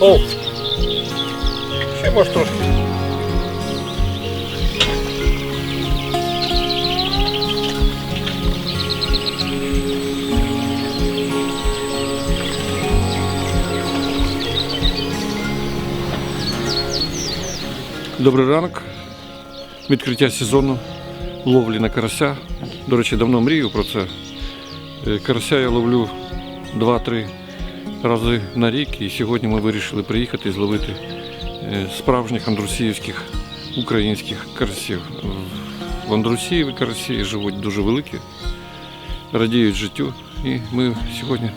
О! Ще може трошки. Добрий ранок. Відкриття сезону ловлі на карася. До речі, давно мрію про це. Е, Карася я ловлю 2-3 рази на рік, і сьогодні ми вирішили приїхати і зловити е, справжніх андрусіївських українських карасів. В Андрусієві карасі живуть дуже великі, радіють життю. І ми сьогодні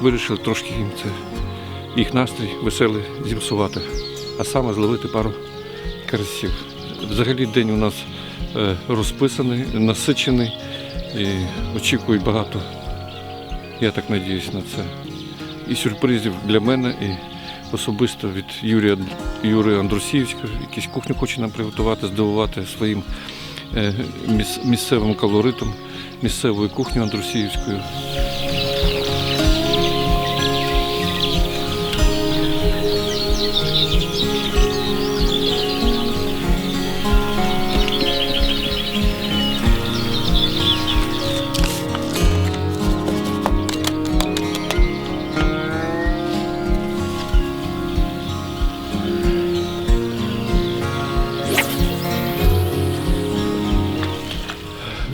вирішили трошки їм це їх настрій веселий зіпсувати, а саме зловити пару карасів. Взагалі день у нас е, розписаний, насичений і очікую багато, я так надіюсь на це і сюрпризів для мене, і особисто від Юрія Юрія Андрусівського. Якісь кухню хоче нам приготувати, здивувати своїм е, міс- місцевим колоритом, місцевою кухнею Андрусіївською.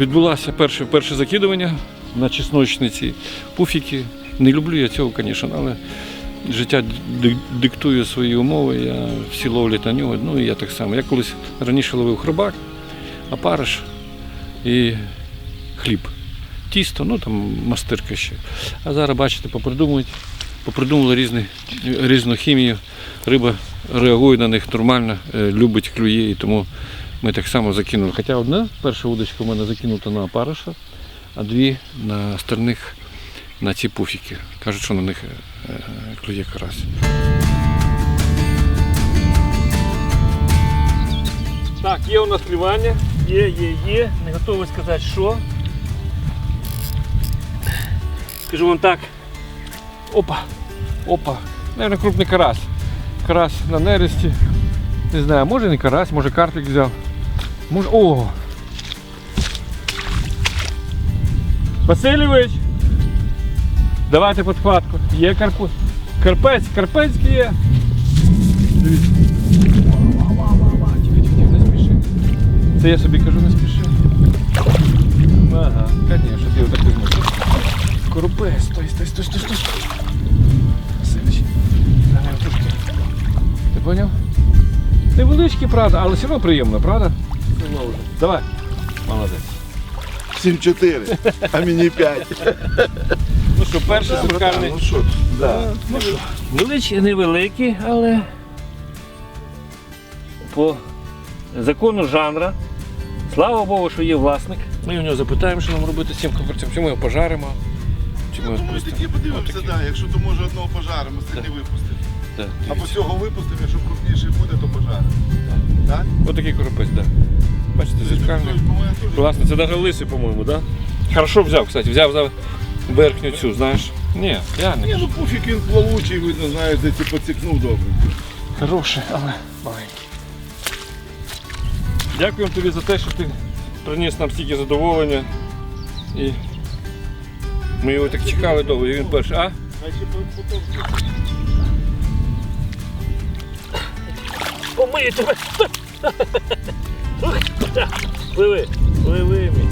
Відбулося перше, перше закидування на чесночниці пуфіки. Не люблю я цього, звісно, але життя диктує свої умови. Я всі ловлять на нього. Ну і я так само. Я колись раніше ловив хробак, опариш і хліб. Тісто, ну там мастирка ще. А зараз, бачите, попридумують, попридумали різні, різну хімію. Риба реагує на них нормально, е, любить, клює, і тому ми так само закинули. Хоча одна перша удочка у мене закинута на опариша, а дві на остальних на ці пуфіки. Кажуть, що на них е, клює карась. Так, є у нас клювання. Є, є, є. Не готовий сказати, що. Скажу вам так. Опа! Опа! Наверное, крупний карась. Карась на нересті. Не знаю, може не карась, може карпік взяв. Може. О! Васильович! Давайте підхватку. Є карпу. Карпець, карпецький є. Дивіться. Тихо, не спіши. Це я собі кажу, не спіши. Ага, звісно, ти отак візьмеш. Коропець, стой, стой, стой, стой, стой. Васильович, давай трошки. Ти поняв? Невеличкий, правда, але все одно приємно, правда? Давай. Молодець. 7-4, а мені 5. Ну що, перший шикарний. Ну що, да. Ну що? Величі невеликі, але по закону жанра. Слава Богу, що є власник. Ми у нього запитаємо, що нам робити з цим коперцем. Чи ми його пожаримо? Чи ми його Ми спустимо? подивимося, Отакі. да, якщо то може одного пожаримо, з не випустимо. Так, Або дивіться. цього випустимо, якщо крупніший буде, то пожаримо. Так? Отакий коропець, так. Бачите, зеркальний. Класно, це навіть лисий, по-моєму, так? Да? Хорошо взяв, кстати, взяв за верхню цю, знаєш. Ні, я не Ні, ну пуфік він плавучий, видно, знаєш, де ці поцікнув добре. Хороший, але маленький. Дякуємо тобі за те, що ти приніс нам стільки задоволення. І ми його так чекали довго, і він перший. А? Помию тебе! Пливи, пливи мій.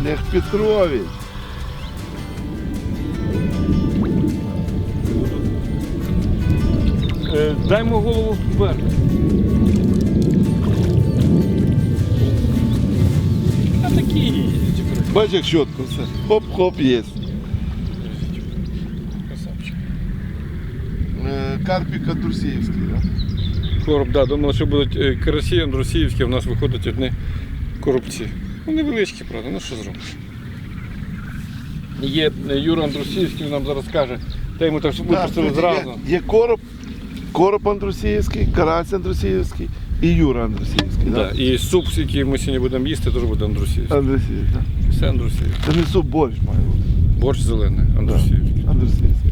Олег Петрович. Е, Даймо голову вверх. Я такий. Бачиш, як чітко все. Хоп-хоп, є. Е, Карпік Андрусіївський, да? Короб, да, думали, що будуть е, карасі андрусіївські, в нас виходять одні коробці. Ну, невеличкі, правда, ну що зробиш. Є е, Юра Андрусіївський, він нам зараз каже, та йому так випустили тут зразу. Є, є короб, короб Андрусіївський, карась Андрусіївський і Юра Андрусіївський. Да. І суп, який ми сьогодні будемо їсти, теж буде Андрусіївський. Андрусіївський, так. Все Андрусіївський. Це не суп, борщ має бути. Борщ зелений, Андрусіївський. Андрусіївський.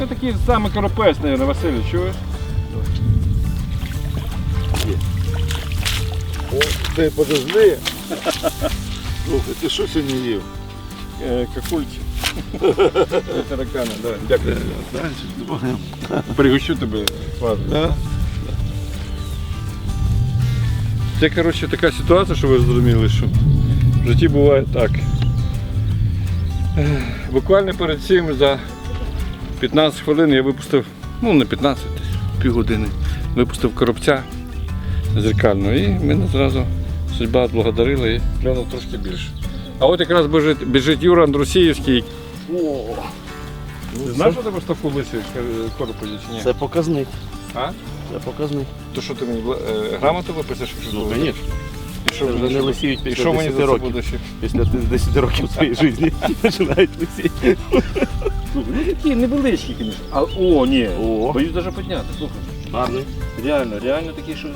Ну такий самий коропець, мабуть, Василь, чуєш? О, ти подожди. Слухай, ти що сьогодні їв? Е, Какульки. Таракани, да. Дякую. Пригощу тебе. Ладно. Да? Це, коротше, така ситуація, що ви зрозуміли, що в житті буває так. Буквально перед цим за 15 хвилин я випустив, ну не 15, десь півгодини, випустив коробця зеркального і мене зразу судьба відблагодарила і глянув трошки більше. А от якраз біжить, біжить Юра Андрусіївський. Ти знаєш, що тебе ставку лисий короподі чи ні? Це показник. А? Це показник. То що ти мені е, грамоту виписиш? якщо Ну, буде? звісно. І що Це вже не лисіють І після що мені 10 за це років. буде ще? Після 10 років своєї житті починають лисіти. Ну такі невеличкі, звісно. А, о, ні. О, Боюсь навіть підняти, слухай. гарний. Реально, реально такі, що.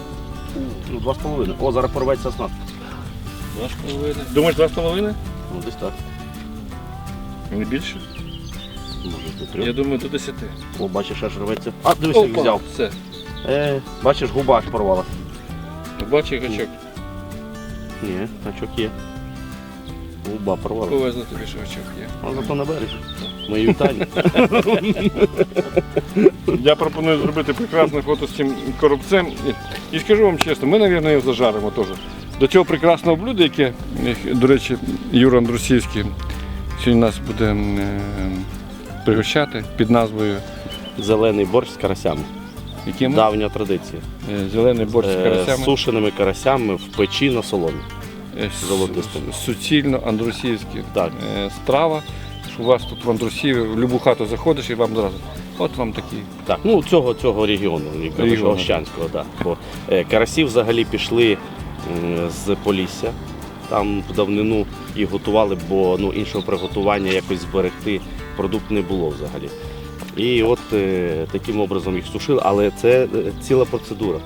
Ну, два з половиною. О, зараз порветься сосна. Два з половиною. Думаєш, два з половиною? Ну, десь так. Не більше? Може, до трьох. Я думаю, до 10. О, бачиш, аж рветься. А, дивись, як взяв. Все. Е, бачиш, губа аж порвала. Бачи гачок. Ні, гачок є. Губа порвала. Повезло тобі, що гачок є. А зато на березі. Мої вітання. Я пропоную зробити прекрасне фото з цим коробцем. І, і скажу вам чесно, ми, мабуть, його зажаримо теж. До цього прекрасного блюда, яке, до речі, Юра Андрусівський сьогодні нас буде е, пригощати під назвою Зелений борщ з карасями. яким? Давня традиція. Е, Зелений борщ з Е, карасями. З сушеними карасями в печі на соломі. Золотистим. с- Суцільно андрусівські Так. страва. У вас тут в Андрусіві в будь-яку хату заходиш і вам зразу. От вам такі. Так, ну цього, цього регіону, якби Регіону. Ощанського, так. Бо карасі взагалі пішли з Полісся. Там в давнину їх готували, бо ну, іншого приготування якось зберегти продукт не було взагалі. І от е, таким образом їх сушили, але це е, ціла процедура.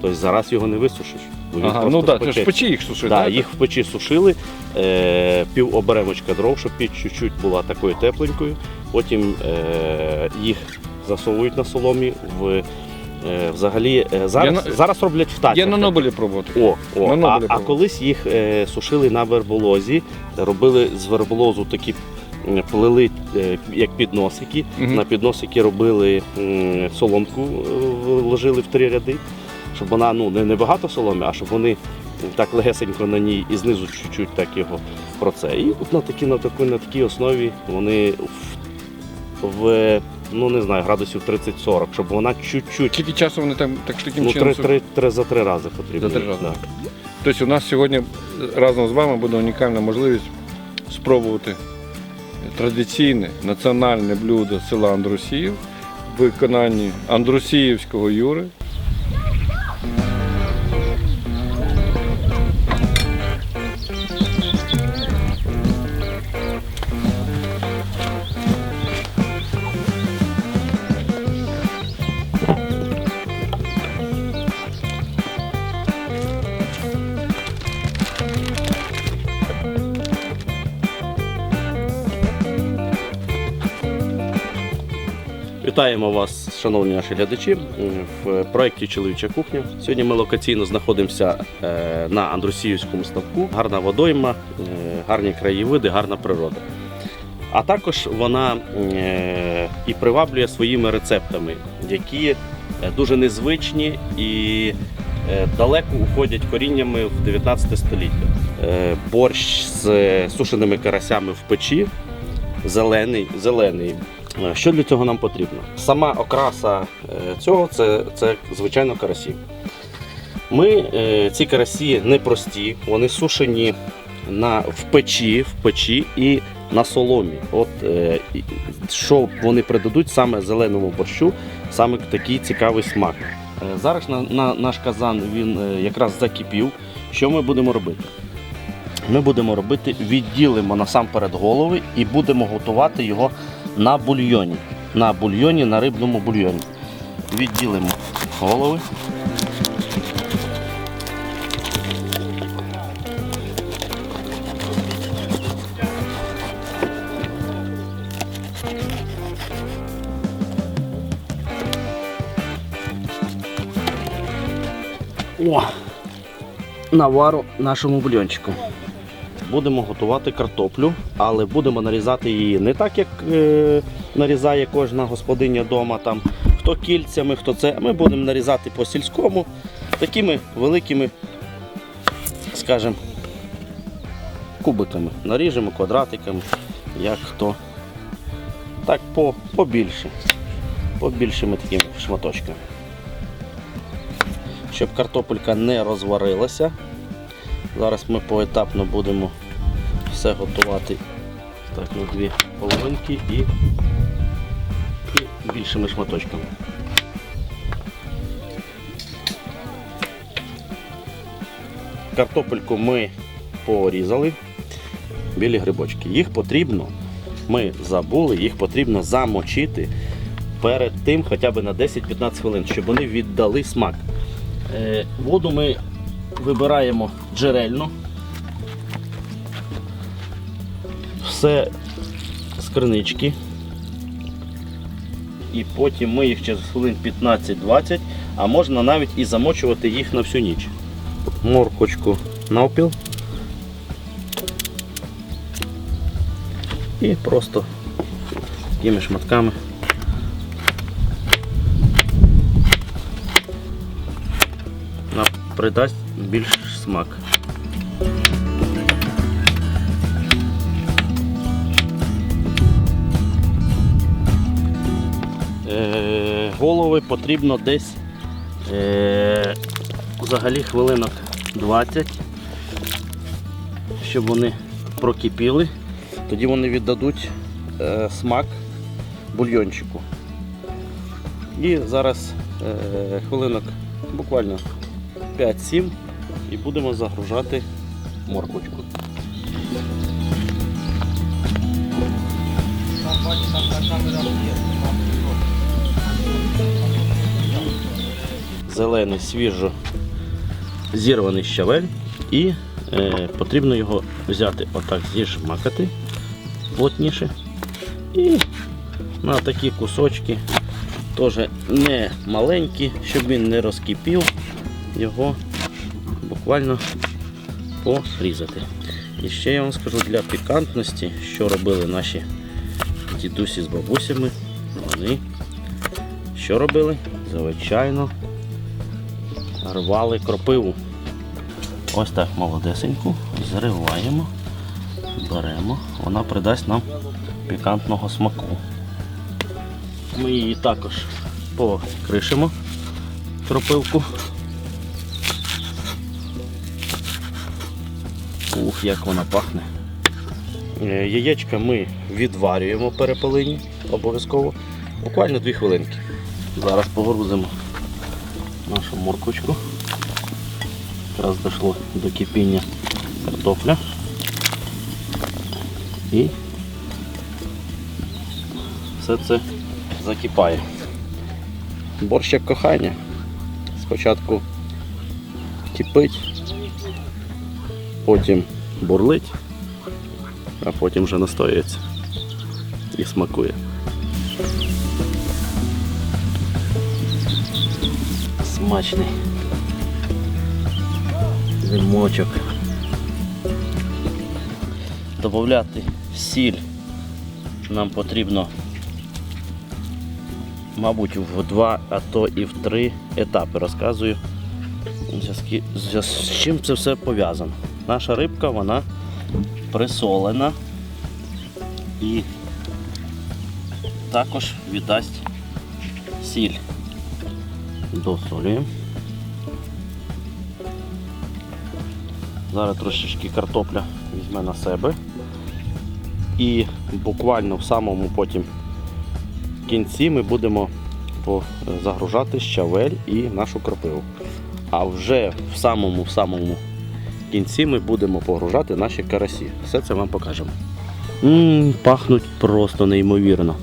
Тобто зараз його не висушиш. бо він Ага, ну так, в печі їх сушити. Да, так? їх в печі сушили, е, пів оберемочка дров, щоб піч чуть-чуть була такою тепленькою. Потім е, їх засовують на соломі. В, е, взагалі, е, зараз, Я на- зараз роблять в. Я на Нобелі пробував. таке. О, о, На а, Нобелі а було. колись їх е, сушили на верболозі, робили з верболозу такі м, плели е, як підносики. Мгм. На підносики робили м, соломку, е, вложили в три ряди, щоб вона ну, не, не багато соломи, а щоб вони так легесенько на ній і знизу чуть-чуть так його про це. І от на такій, на такій, на такій основі вони в, в ну не знаю, градусів 30-40, щоб вона чуть-чуть. Скільки часу вони там так таким Ну, чином? три, три, три, за три рази потрібно. За три рази. Да. Тобто у нас сьогодні разом з вами буде унікальна можливість спробувати традиційне національне блюдо села Андрусіїв в виконанні Андрусіївського Юри. Вітаємо вас, шановні наші глядачі, в проєкті Чоловіча кухня. Сьогодні ми локаційно знаходимося е, на Андрусіївському ставку. Гарна водойма, е, гарні краєвиди, гарна природа. А також вона е, і приваблює своїми рецептами, які дуже незвичні і далеко уходять коріннями в 19 століття. Борщ з сушеними карасями в печі, зелений, зелений. Е, Що для цього нам потрібно? Сама окраса е, цього це, це звичайно карасі. Ми е, ці карасі не прості, вони сушені на, в печі, в печі і на соломі. От що вони придадуть саме зеленому борщу, саме такий цікавий смак. Зараз на, на, наш казан він якраз закипів. Що ми будемо робити? Ми будемо робити, відділимо насамперед голови і будемо готувати його на бульйоні. На бульйоні, на рибному бульйоні. Відділимо голови. О! Навару нашому бульйончику. Будемо готувати картоплю, але будемо нарізати її не так, як е, нарізає кожна господиня вдома. Там, хто кільцями, хто це. Ми будемо нарізати по сільському такими великими, скажімо, кубиками. Наріжемо квадратиками, як хто. Так, по, побільше. Побільшими такими шматочками щоб картопелька не розварилася. Зараз ми поетапно будемо все готувати так, на дві половинки і, і більшими шматочками. Картопельку ми порізали, білі грибочки. Їх потрібно, ми забули, їх потрібно замочити перед тим хоча б на 10-15 хвилин, щоб вони віддали смак. Е, Воду ми вибираємо джерельну. Все з кринички. І потім ми їх через хвилин 15-20, а можна навіть і замочувати їх на всю ніч. Моркочку навпіл. І просто такими шматками придасть більш смак. Потрібно десь е, взагалі хвилинок 20, щоб вони прокипіли, тоді вони віддадуть е, смак бульйончику. І зараз е, хвилинок буквально 5-7 і будемо загружати морквочку. Зелений свіжо зірваний щавель і е, потрібно його взяти отак зіжмакати плотніше і на такі кусочки теж не маленькі, щоб він не розкипів, його буквально порізати. І ще я вам скажу для пікантності, що робили наші дідусі з бабусями. Вони що робили? Звичайно, рвали кропиву. Ось так молодесеньку, зриваємо, беремо, вона придасть нам пікантного смаку. Ми її також покришимо кропивку. Ух, як вона пахне. Е, Яєчка ми відварюємо перепелині обов'язково. Буквально 2 хвилинки. Зараз погрузимо нашу морквочку. Якраз дійшло до кипіння картопля. І все це закипає. Борщ як кохання. Спочатку кипить, потім бурлить, а потім вже настоюється і смакує. Смачний. Димочок. Добавляти сіль нам потрібно мабуть, в два, а то і в три етапи розказую. З чим це все пов'язано? Наша рибка, вона присолена і також віддасть сіль. Досолюємо. Зараз трошечки картопля візьме на себе. І буквально в самому потім кінці ми будемо загружати щавель і нашу кропиву. А вже в самому в самому кінці ми будемо погружати наші карасі. Все це вам покажемо. м пахнуть просто неймовірно.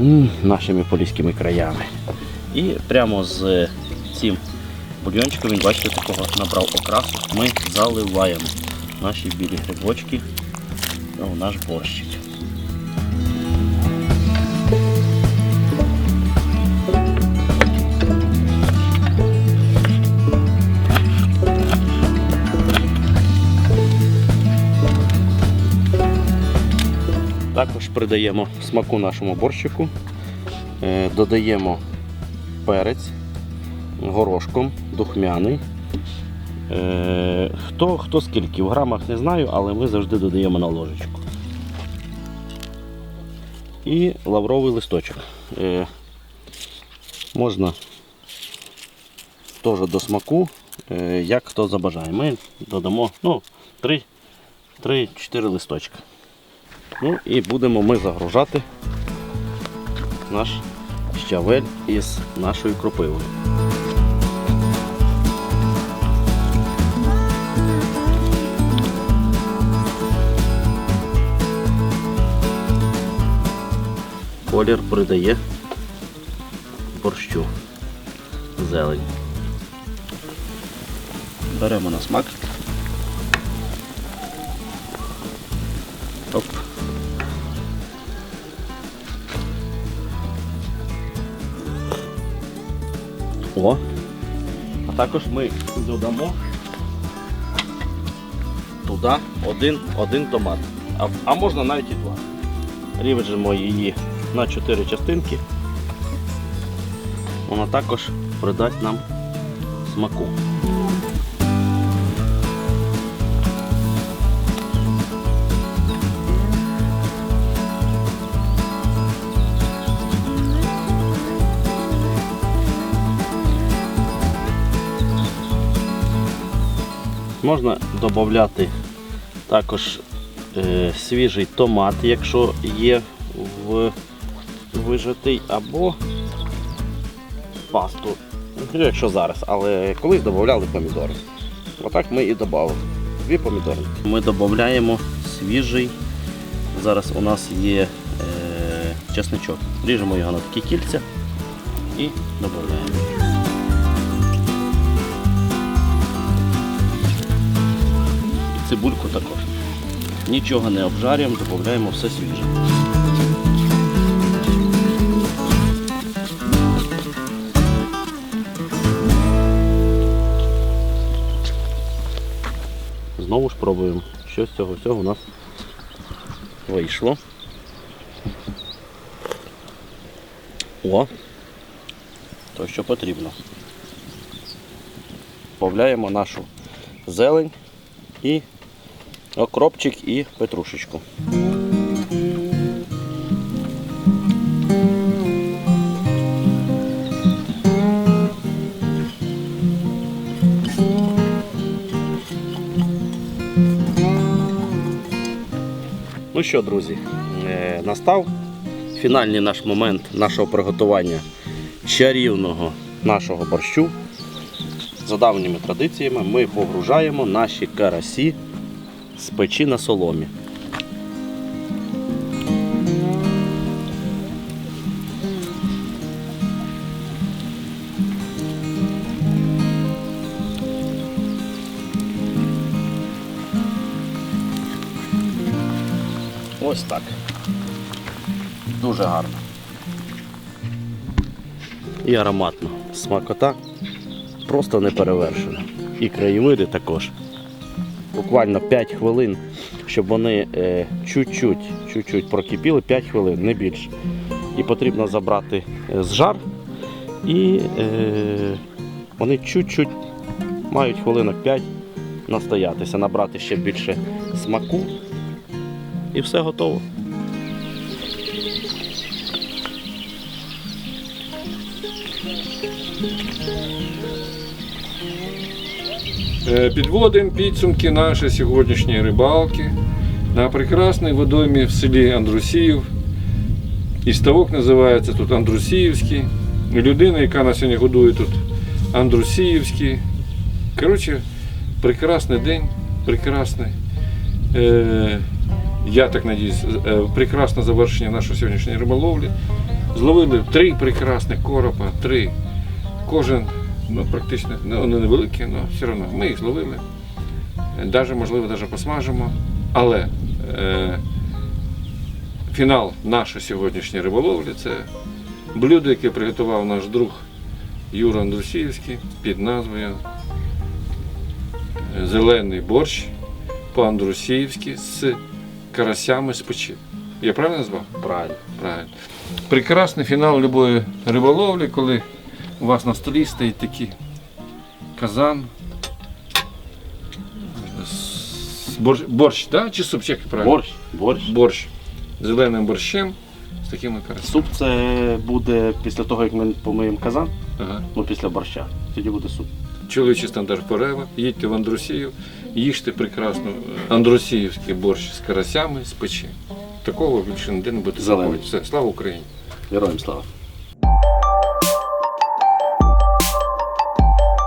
м нашими поліськими краями. І прямо з цим бульйончиком, він бачите, такого набрав окрасу. Ми заливаємо наші білі грибочки у наш борщик. Також придаємо смаку нашому борщику, Е, додаємо перець горошком, духмяний. Е, Хто, хто скільки, в грамах не знаю, але ми завжди додаємо на ложечку. І лавровий листочок. Е, Можна теж до смаку, е, як хто забажає. Ми додамо ну, 3-4 листочка. Ну і будемо ми загружати наш щавель із нашою кропивою. Колір придає борщу зелень. Беремо на смак. О. А також ми додамо туди один, один томат. А, а можна навіть і два. Ріжемо її на чотири частинки. Вона також придасть нам смаку. Можна додати також е, свіжий томат, якщо є в вижатий, або пасту. Ну, Якщо зараз, але колись додавали помідори. Отак ми і додали. Дві помідори. Ми додаємо свіжий. Зараз у нас є е, чесничок. Ріжемо його на такі кільця і додаємо. Цибульку також. Нічого не обжарюємо, додаємо все свіже. Знову ж пробуємо, що з цього всього у нас вийшло. О, то що потрібно. Повляємо нашу зелень і окропчик і петрушечку. Ну що, друзі, е, настав фінальний наш момент нашого приготування чарівного нашого борщу. За давніми традиціями ми погружаємо наші карасі з печі на соломі. Ось так. Дуже гарно. І ароматно. Смакота просто не перевершена. І краєвиди також. Буквально 5 хвилин, щоб вони е, чуть-чуть, чуть-чуть прокипіли, 5 хвилин, не більше. і потрібно забрати е, з жар. І е, вони чуть-чуть мають хвилинок 5 настоятися, набрати ще більше смаку. І все готово. Підводимо підсумки нашої сьогоднішньої рибалки на прекрасній водоймі в селі Андрусіїв. І ставок називається тут Андрусіївський. Людина, яка нас сьогодні годує тут Андрусіївський. Коротше, прекрасний день, прекрасний. Е, я так надіюсь, е, прекрасне завершення нашої сьогоднішньої риболовлі. Зловили три прекрасних коропа, три. Кожен ну, практично ну, вони невеликі, але все одно ми їх зловили. Даже, можливо, навіть посмажимо. Але е, фінал нашої сьогоднішньої риболовлі це блюдо, яке приготував наш друг Юра Андрусіївський під назвою е, Зелений борщ по-андрусіївськи з карасями з печі. Я правильно назвав? Правильно. Правильно. Прекрасний фінал любої риболовлі, коли у вас на столі стоїть такий казан. Борщ, борщ да? чи суп, як правильно? Борщ, борщ. Борщ. Зеленим борщем з такими карасями. Суп це буде після того, як ми помиємо казан, Ага. ну після борща. Тоді буде суп. Чоловічий стандарт Порева. Їдьте в Андрусію, їжте прекрасно е, андрусіївський борщ з карасями з печі. Такого більше ніде не буде. Зелений. Все, слава Україні! Героям слава.